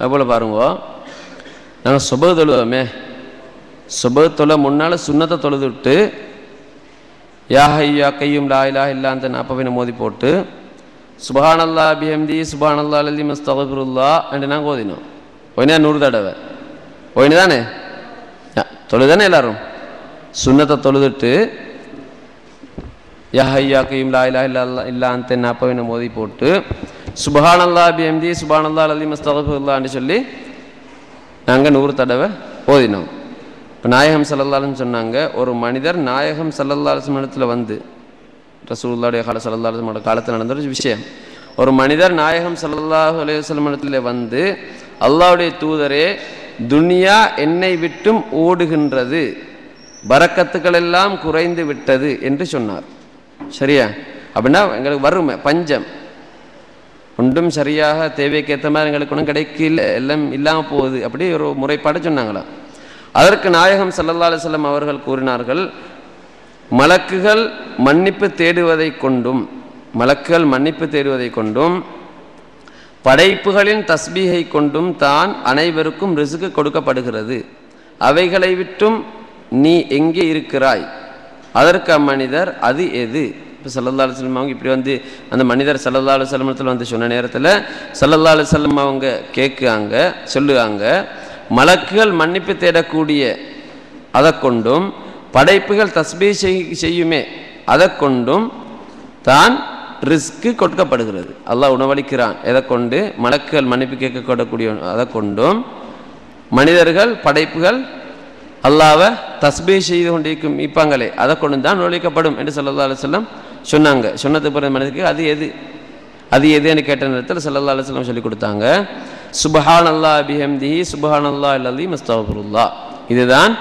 அதுபோல் பாருங்க. நாங்கள் சுபகு தொழுவோமே சுபகு தொலை முன்னால் சுண்ணத்தை தொழுது விட்டு யா ஹையா கையும் லா இலா இல்லா அந்த நாற்பவினை மோதி போட்டு சுபஹானல்லா பிஹம்தி சுபஹானல்லா அலி மஸ்தகுருல்லா என்று நாங்கள் ஓதினோம். ஒயினா நூறு தடவை. ஒயினு தானே தொழுதானே எல்லாரும்? சுண்ணத்தை தொழுதுட்டு யா ஐயா கையும் லா இல்லா இல்லா அந்த மோதி போட்டு சுபஹானல்லா பிஹம்தி சுபஹானல்லா அலி மஸ்தகுருல்லான்னு சொல்லி நாங்கள் நூறு தடவை ஓதினோம். இப்போ நாயகம் சல்லல்லாலும் சொன்னாங்க ஒரு மனிதர் நாயகம் சல்லல்லாலும் இடத்துல வந்து ரசூல்லாடைய கால சல்லல்லாஹோட காலத்தில் நடந்த ஒரு விஷயம். ஒரு மனிதர் நாயகம் சல்லல்லாஹு அலையுஸ்லம் இடத்துல வந்து அல்லாவுடைய தூதரே துனியா என்னை விட்டும் ஓடுகின்றது பரக்கத்துக்கள் எல்லாம் குறைந்து விட்டது என்று சொன்னார். சரியா? அப்படின்னா எங்களுக்கு வறுமை பஞ்சம். ஒன்றும் சரியாக தேவைக்கு ஏற்ற மாதிரி எங்களுக்கு ஒன்றும் கிடைக்கல எல்லாம் இல்லாமல் போகுது அப்படி ஒரு முறைப்பாடு சொன்னாங்களாம் அதற்கு நாயகம் சல்லல்லா அலுவலம் அவர்கள் கூறினார்கள் மலக்குகள் மன்னிப்பு தேடுவதை கொண்டும் மலக்குகள் மன்னிப்பு தேடுவதை கொண்டும் படைப்புகளின் தஸ்பீகை கொண்டும் தான் அனைவருக்கும் ரிசுக்கு கொடுக்கப்படுகிறது. அவைகளை விட்டும் நீ எங்கே இருக்கிறாய்? அதற்கு அம்மனிதர் அது எது? இப்போ சல்லல்லா அலுவலம் அவங்க இப்படி வந்து அந்த மனிதர் சல்லல்லா அலுவலமத்தில் வந்து சொன்ன நேரத்தில் சல்லல்லா அலுவலம் அவங்க கேட்குறாங்க சொல்லுவாங்க மலக்குகள் மன்னிப்பு தேடக்கூடிய அதை கொண்டும் படைப்புகள் தஸ்பீ செய்யுமே அதை கொண்டும் தான் ரிஸ்க்கு கொடுக்கப்படுகிறது. அல்லாஹ் உணவளிக்கிறான். எதை கொண்டு? மலக்குகள் மன்னிப்பு கேட்கக்கூடக்கூடிய அதை கொண்டும் மனிதர்கள் படைப்புகள் அல்லாவை தஸ்பீ செய்து கொண்டிருக்கும் இப்பாங்களே. அதை கொண்டு தான் நுழைக்கப்படும் என்று சல்லா செல்லம் சொன்னாங்க. சொன்னது பிறகு மனதுக்கு அது எது? அது எதுன்னு கேட்ட நேரத்தில் சல்லா அலுவலம் சொல்லி கொடுத்தாங்க. சுபஹான் அல்லா அபிஹம்தி சுபஹான் அல்லா அல்லி மஸ்தாபுருல்லா இதுதான்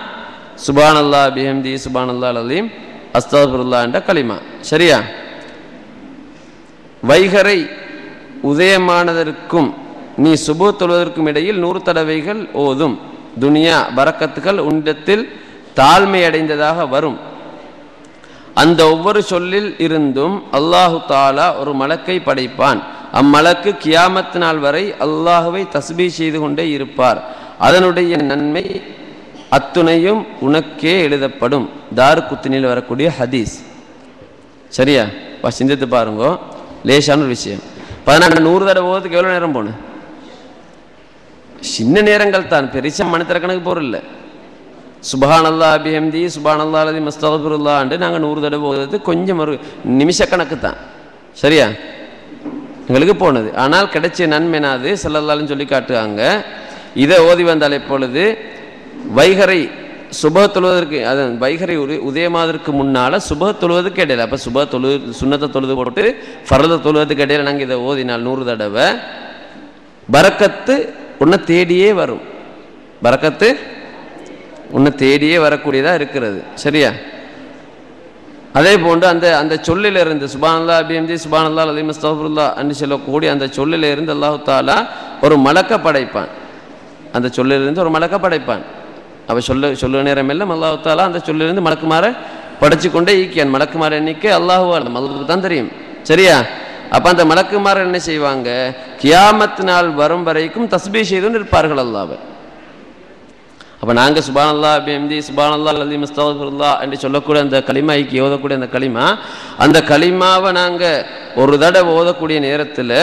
சுபான் அல்லா அபிஹம்தி சுபான் அல்லா அலீம் அஸ்தாபுருல்லா என்ற களிமா. சரியா? வைகரை உதயமானதற்கும் நீ சுபு தொழுவதற்கும் இடையில் நூறு தடவைகள் ஓதும். துனியா பறக்கத்துகள் உண்டத்தில் தாழ்மை அடைந்ததாக வரும். அந்த ஒவ்வொரு சொல்லில் இருந்தும் அல்லாஹு தாலா ஒரு மலக்கை படைப்பான். அம்மலக்கு கியாமத்து நாள் வரை அல்லாஹுவை தஸ்பீ செய்து கொண்டே இருப்பார். அதனுடைய நன்மை அத்துணையும் உனக்கே எழுதப்படும். தாரு குத்தினில் வரக்கூடிய ஹதீஸ். சரியா? இப்போ சிந்தித்து பாருங்க. லேசான ஒரு விஷயம். பதினாறு நூறு தடவை போகிறதுக்கு எவ்வளோ நேரம் போகணும் சின்ன நேரங்கள் தான். பெருசாக மனத்திற கணக்கு போகிறதில்ல சுபஹான் அல்லா அபிஹம்தி சுபான் அல்லா அலதி நாங்கள் நூறு தடவை போகிறது கொஞ்சம் ஒரு நிமிஷ கணக்கு தான் சரியா எங்களுக்கு போனது ஆனால் கிடைச்ச நன்மை அது செல்லல்லாலும் சொல்லி காட்டுவாங்க இதை ஓதி வந்தால் எப்பொழுது வைகரை சுப தொழுவதற்கு அது வைகரை உரு உதயமாவதற்கு முன்னால் சுப தொழுவதுக்கு இடையில அப்போ சுப தொழு சுண்ணத்தை தொழுது போட்டு ஃபரத தொழுவதுக்கு இடையில நாங்கள் இதை ஓதினால் நூறு தடவை பறக்கத்து உன்னை தேடியே வரும் பறக்கத்து உன்னை தேடியே வரக்கூடியதாக இருக்கிறது. சரியா? அதே போன்று அந்த அந்த சொல்லில் இருந்து சுபானல்லா அபிஎம்ஜி சுபானல்லா அலி மஸ்தபுல்லா என்று சொல்லக்கூடிய அந்த சொல்லில் இருந்து அல்லாஹு தாலா ஒரு மலக்க படைப்பான். அந்த சொல்லிலிருந்து ஒரு மலக்க படைப்பான். அவள் சொல்ல சொல்ல நேரம் எல்லாம் அல்லாஹு தாலா அந்த சொல்லிலிருந்து மலக்குமார படைச்சு கொண்டே ஈக்கியான் மலக்குமார எண்ணிக்கை அல்லாஹு அந்த அதுக்கு தான் தெரியும். சரியா? அப்போ அந்த மலக்குமார என்ன செய்வாங்க? கியாமத் நாள் வரும் வரைக்கும் தஸ்பீ செய்துன்னு இருப்பார்கள் அல்லாவை அப்போ நாங்கள் சுபானல்லா பிஎம்தி சுபானல்லா அல்லி மஸ்தகுல்லா என்று சொல்லக்கூடிய அந்த களிமாய்க்கு ஓதக்கூடிய அந்த களிமா அந்த களிமாவை நாங்கள் ஒரு தடவை ஓதக்கூடிய நேரத்தில்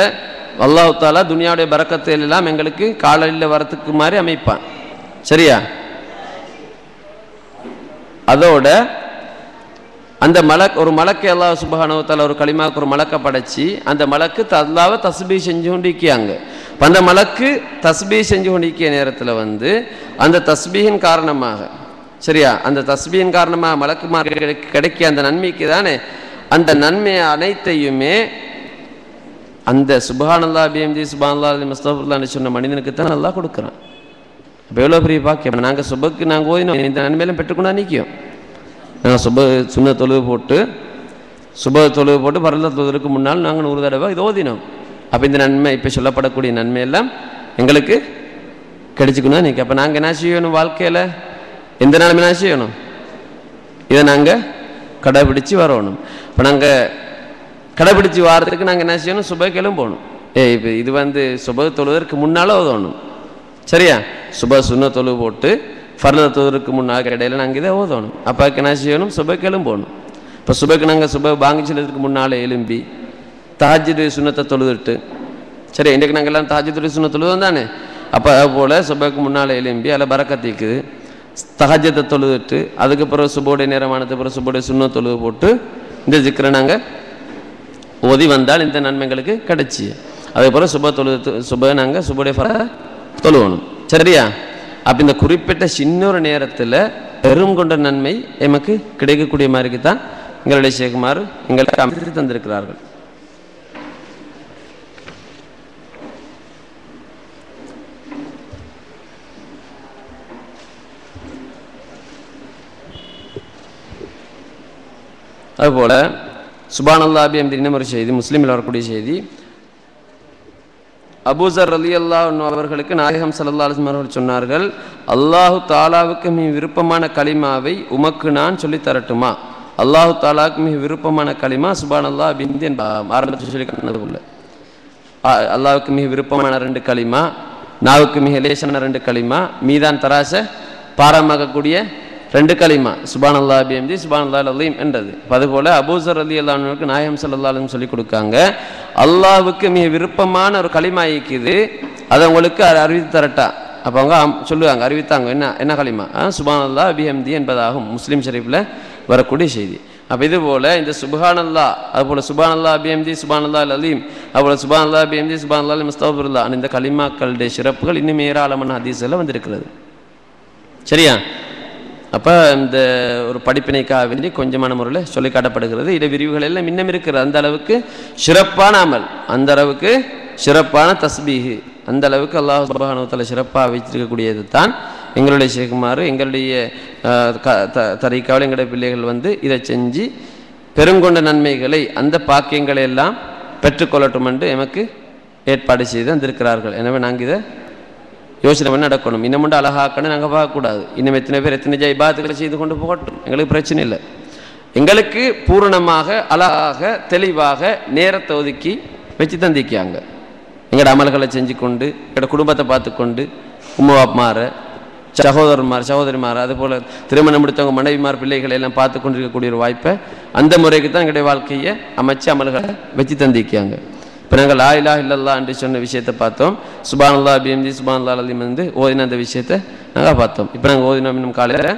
அல்லாஹு தாலா துனியாவுடைய பறக்கத்தில் எல்லாம் எங்களுக்கு காலையில் வரத்துக்கு மாதிரி அமைப்பான். சரியா? அதோட அந்த மலக் ஒரு மலக்கு எல்லா சுபகானவத்தால் ஒரு களிமாவுக்கு ஒரு மலக்கை படைச்சி அந்த மலக்கு அல்லாவை தஸ்பீ செஞ்சு கொண்டிருக்கியாங்க. இப்போ அந்த மலக்கு தஸ்பீ செஞ்சு கொண்டிருக்கிய நேரத்தில் வந்து அந்த தஸ்பீயின் காரணமாக சரியா? அந்த தஸ்பியின் காரணமாக மலக்குமார் கிடைக்க அந்த நன்மைக்கு தானே? அந்த நன்மை அனைத்தையுமே அந்த சுபஹானல்லா பிஎம்ஜி சுபானல்லா மஸ்தபுல்லான்னு சொன்ன மனிதனுக்கு தான் நல்லா கொடுக்குறான். அப்போ எவ்வளோ பெரிய பாக்கியம்? நாங்கள் சுபக்கு நாங்கள் ஓதினோம் இந்த நன்மையெல்லாம் பெற்றுக்கொண்டா நிற்கும் சுப சுண்ண தொழுவு போட்டு சுப தொழுவு போட்டு பரந்த தொழுவதற்கு முன்னால் நாங்கள் நூறு தடவை இது ஓதினோம் அப்போ இந்த நன்மை இப்போ சொல்லப்படக்கூடிய நன்மை எல்லாம் எங்களுக்கு கிடைச்சிக்கணும் நீங்கள் அப்போ நாங்கள் என்ன செய்யணும் வாழ்க்கையில்? எந்த நாளும் என்ன செய்யணும்? இதை நாங்கள் கடைபிடிச்சு வரணும். இப்போ நாங்கள் கடைபிடிச்சு வாரத்துக்கு நாங்கள் என்ன செய்யணும்? சுபைக்கெல்லாம் போகணும். ஏ இப்போ இது வந்து சுப தொழுவதற்கு முன்னால் ஓதணும். சரியா? சுப சுண்ண தொழுவு போட்டு ஃபர்த தொழுக்கு முன்னாக இடையில நாங்கள் இதை ஓதணும் அப்பாவுக்கு என்ன செய்யணும் சுபக்கு போகணும் இப்போ சுபக்கு நாங்கள் சுப பாங்கிச்சதுக்கு முன்னால் எலும்பி தஹஜ்ஜுது சுண்ணத்தை தொழுதுட்டு சரி இன்றைக்கு நாங்கள் எல்லாம் தஹஜ்ஜுது சுண்ண தொழுதும் தானே அப்போ அது போல் சுபக்கு முன்னால் எலும்பி அதில் பறக்கத்திக்குது தகஜத்தை தொழுதுட்டு அதுக்கு பிறகு சுபோடைய நேரமானது பிறகு சுபோடைய சுண்ண தொழுது போட்டு இந்த ஜிக்கரை நாங்கள் ஓதி வந்தால் இந்த நன்மைகளுக்கு கிடைச்சி அதுக்கப்புறம் சுப தொழுது சுப நாங்கள் சுபோடைய ஃபர தொழுவணும் சரியா அப்போ இந்த குறிப்பிட்ட சின்னொரு நேரத்தில் பெரும் கொண்ட நன்மை எமக்கு கிடைக்கக்கூடிய மாதிரிக்கு தான் எங்களுடைய சேகுமார் எங்களுக்கு அமைத்து தந்திருக்கிறார்கள். அதுபோல் சுபானல்லாபி அபி இன்னும் ஒரு செய்தி முஸ்லீமில் வரக்கூடிய செய்தி அபூசர் ரலி அல்லாஹ் அவர்களுக்கு நாயகம் சல்லா அலிஸ்லாம் அவர்கள் சொன்னார்கள் அல்லாஹு தாலாவுக்கு மிக விருப்பமான களிமாவை உமக்கு நான் சொல்லி தரட்டுமா? அல்லாஹு தாலாவுக்கு மிக விருப்பமான களிமா சுபான் அல்லா பிந்தி ஆரம்பத்தில் சொல்லி காட்டினதுக்குள்ள ஆ- மிக விருப்பமான ரெண்டு களிமா நாவுக்கு மிக லேசான ரெண்டு களிமா மீதான் தராச பாரமாகக்கூடிய ரெண்டு களிமா சுபான் அல்லா பிஎம்ஜி சுபான் அல்லா அலீம் என்றது. அதுபோல் அபூசர் அலி அல்லாஹ்வுக்கு நாயம் சல்லாலும் சொல்லி கொடுக்காங்க. அல்லாவுக்கு மிக விருப்பமான ஒரு களிமா இருக்குது. அதை உங்களுக்கு அ- அறிவித்து தரட்டா. அப்போ அவங்க சொல்லுவாங்க அறிவித்தாங்க என்ன என்ன களிமா? ஆ, சுபான் அல்லா பிஎம்தி என்பதாகும். முஸ்லீம் ஷரீஃபில் வரக்கூடிய செய்தி. அப்போ இது போல் இந்த சுபஹான் அல்லா அதுபோல் சுபான் அல்லா பிஎம்ஜி சுபான் அல்லா அலீம் அதுபோல் சுபான் அல்லா பிஎம்ஜி சுபான் அல்லா முஸ்தபுல்லா இந்த களிமாக்களுடைய சிறப்புகள் இன்னும் ஏராளமான ஹதீஸில் வந்திருக்கிறது. சரியா? அப்போ இந்த ஒரு படிப்பினைக்காக வேண்டி கொஞ்சமான முறையில் சொல்லி காட்டப்படுகிறது. இட விரிவுகள் எல்லாம் இன்னும் இருக்கிறது. அந்த அளவுக்கு சிறப்பான அமல் அந்த அளவுக்கு சிறப்பான தஸ்பீஹு அந்த அளவுக்கு அல்லாஹ் சுபஹானுவத்தில் சிறப்பாக வைத்திருக்கக்கூடியது தான் எங்களுடைய சேகுமாறு எங்களுடைய க- த தரிக்காவில் எங்களுடைய பிள்ளைகள் வந்து இதை செஞ்சு பெருங்கொண்ட நன்மைகளை அந்த பாக்கியங்களை எல்லாம் பெற்றுக்கொள்ளட்டும் என்று எமக்கு ஏற்பாடு செய்து வந்திருக்கிறார்கள் எனவே நாங்கள் இதை யோசனை பண்ணி நடக்கணும். இன்னும் மட்டும் அழகாக்கணும் நாங்கள் பார்க்கக்கூடாது. இன்னும் எத்தனை பேர் எத்தனை ஜெய் பாத்துக்களை செய்து கொண்டு போகட்டும். எங்களுக்கு பிரச்சனை இல்லை. எங்களுக்கு பூரணமாக அழகாக தெளிவாக நேரத்தை ஒதுக்கி வச்சு தந்திக்காங்க எங்களோட அமல்களை செஞ்சு கொண்டு எங்களோட குடும்பத்தை பார்த்துக்கொண்டு உமாப்மார சகோதரன்மார் சகோதரிமார் அதுபோல் திருமணம் முடித்தவங்க மனைவிமார் பிள்ளைகளை எல்லாம் பார்த்து கொண்டிருக்கக்கூடிய ஒரு வாய்ப்பை அந்த முறைக்கு தான் எங்களுடைய வாழ்க்கையை அமைச்சு அமல்களை வச்சு தந்திக்காங்க இப்போ நாங்கள் லா இலா இல்லல்லா என்று சொன்ன விஷயத்தை பார்த்தோம். சுபான் அல்லா பிஎம்ஜி சுபான் அல்லா அலிம் வந்து ஓதின அந்த விஷயத்தை நாங்கள் பார்த்தோம். இப்போ நாங்கள் ஓதினோம் இன்னும் காலையில்.